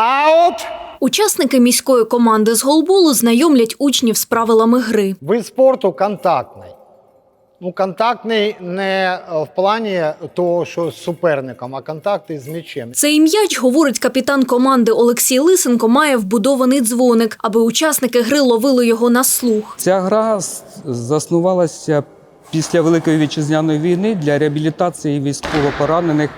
аут. Учасники міської команди з голболу знайомлять учнів з правилами гри. Вид спорту контактний. Ну, контактний не е, в плані того, що з суперником, а контактний з м'ячем. Цей м'яч, говорить капітан команди Олексій Лисенко, має вбудований дзвоник, аби учасники гри ловили його на слух. Ця гра заснувалася після Великої вітчизняної війни для реабілітації військовопоранених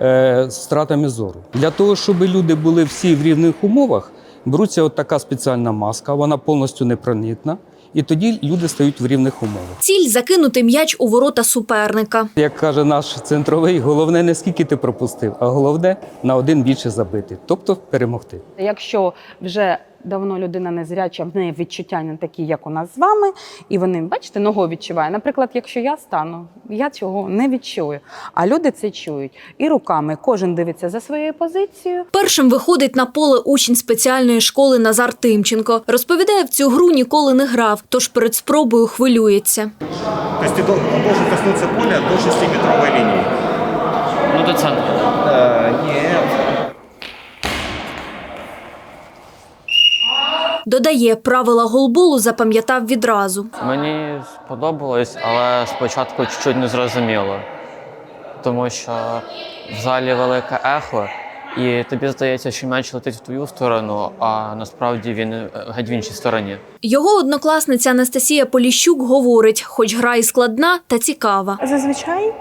е, з втратами зору. Для того, щоб люди були всі в рівних умовах, беруться от така спеціальна маска, вона повністю непроникна, і тоді люди стають в рівних умовах. Ціль закинути м'яч у ворота суперника. Як каже наш центровий, головне не скільки ти пропустив, а головне на один більше забити, тобто перемогти. Якщо вже давно людина незряча, в неї відчуття не такі, як у нас з вами, і вони, бачите, ногою відчуває. Наприклад, якщо я стану, я цього не відчую. А люди це чують. І руками кожен дивиться за своєю позицією. Першим виходить на поле учень спеціальної школи Назар Тимченко. Розповідає, в цю гру ніколи не грав, тож перед спробою хвилюється. То есть ты дол- должен коснуться поля до 6-метровой линии. Ну, до центру. Э, Додає, правила голболу запам'ятав відразу. Мені сподобалось, але спочатку чуть-чуть не зрозуміло. Тому що в залі велике ехо, і тобі здається, що м'яч летить в твою сторону, а насправді він е, геть в іншій стороні. Його однокласниця Анастасія Поліщук говорить, хоч гра і складна та цікава. Зазвичай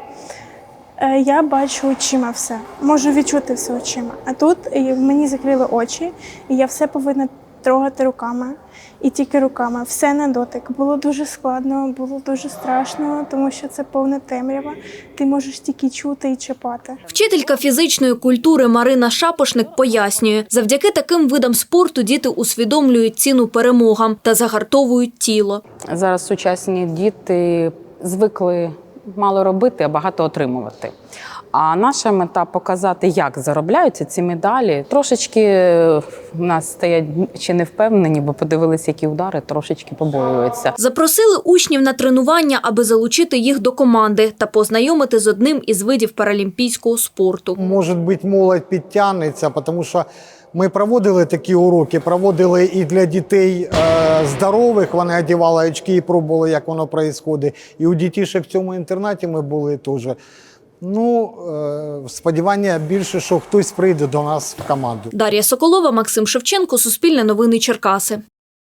е, я бачу очима все, можу відчути все очима. А тут е, мені закрили очі, і я все повинна трогати руками. І тільки руками, все на дотик. Було дуже складно, було дуже страшно, тому що це повна темрява. Ти можеш тільки чути і чіпати. Вчителька фізичної культури Марина Шапошник пояснює, завдяки таким видам спорту діти усвідомлюють ціну перемогам та загартовують тіло. Зараз сучасні діти звикли мало робити, а багато отримувати. А наша мета показати, як заробляються ці медалі. Трошечки е, в нас стоять ще не впевнені, бо подивилися, які удари, трошечки побоюються. Запросили учнів на тренування, аби залучити їх до команди та познайомити з одним із видів паралімпійського спорту. Може бути, молодь підтягнеться, тому що ми проводили такі уроки, проводили і для дітей е, здорових. Вони одягали очки і пробували, як воно відбувається. І у дітішек в цьому інтернаті ми були теж. Ну, е, сподівання більше, що хтось прийде до нас в команду. Дар'я Соколова, Максим Шевченко, Суспільне новини Черкаси.